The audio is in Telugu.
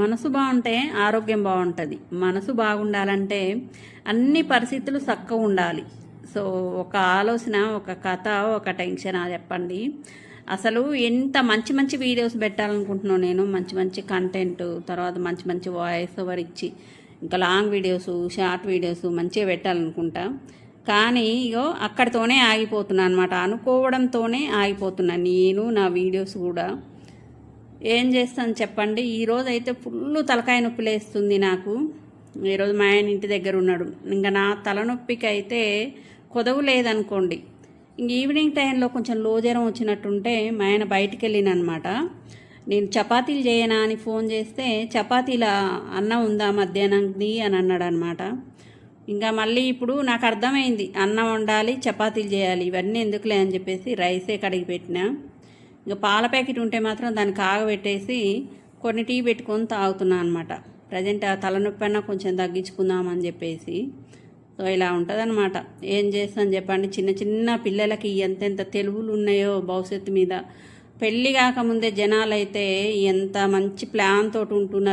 మనసు బాగుంటే ఆరోగ్యం బాగుంటుంది. మనసు బాగుండాలంటే అన్ని పరిస్థితులు చక్కగా ఉండాలి. సో ఒక ఆలోచన ఒక కథ ఒక టెన్షన్ చెప్పండి. అసలు ఎంత మంచి మంచి వీడియోస్ పెట్టాలనుకుంటున్నాను నేను. మంచి మంచి కంటెంట్ తర్వాత మంచి మంచి వాయిస్ ఓవర్ ఇచ్చి ఇంకా లాంగ్ వీడియోస్ షార్ట్ వీడియోస్ మంచిగా పెట్టాలనుకుంటా. కానీ ఇగో అక్కడితోనే ఆగిపోతున్నా అనమాట అనుకోవడంతోనే ఆగిపోతున్నా నేను నా వీడియోస్ కూడా. ఏం చేస్తాను చెప్పండి? ఈరోజు అయితే ఫుల్ తలకాయ నొప్పి లేస్తుంది నాకు. ఈరోజు మా ఆయన ఇంటి దగ్గర ఉన్నాడు. ఇంకా నా తలనొప్పికి అయితే కొదవు లేదనుకోండి. ఇంక ఈవినింగ్ టైంలో కొంచెం లో జ్వరం వచ్చినట్టుంటే మా ఆయన బయటికి వెళ్ళినమాట నేను చపాతీలు చేయనా అని ఫోన్ చేస్తే చపాతీల అన్నం ఉందా మధ్యాహ్నంది అని అన్నాడు అనమాట ఇంకా మళ్ళీ ఇప్పుడు నాకు అర్థమైంది. అన్నం వండాలి చపాతీలు చేయాలి. ఇవన్నీ ఎందుకులే అని చెప్పేసి రైసే కడిగి పెట్టినా. ఇంకా పాల ప్యాకెట్ ఉంటే మాత్రం దాన్ని కాగబెట్టేసి కొన్ని టీ పెట్టుకొని తాగుతున్నాను అనమాట ప్రజెంట్ ఆ తలనొప్పి అన్నా కొంచెం తగ్గించుకుందాం అని చెప్పేసి. సో ఇలా ఉంటుందన్నమాట. ఏం చేస్తాను చెప్పండి? చిన్న చిన్న పిల్లలకి ఎంతెంత తెలుగులు ఉన్నాయో భవిష్యత్తు మీద. పెళ్ళి కాకముందే జనాలైతే ఎంత మంచి ప్లాన్ తోటి ఉంటున్నారు.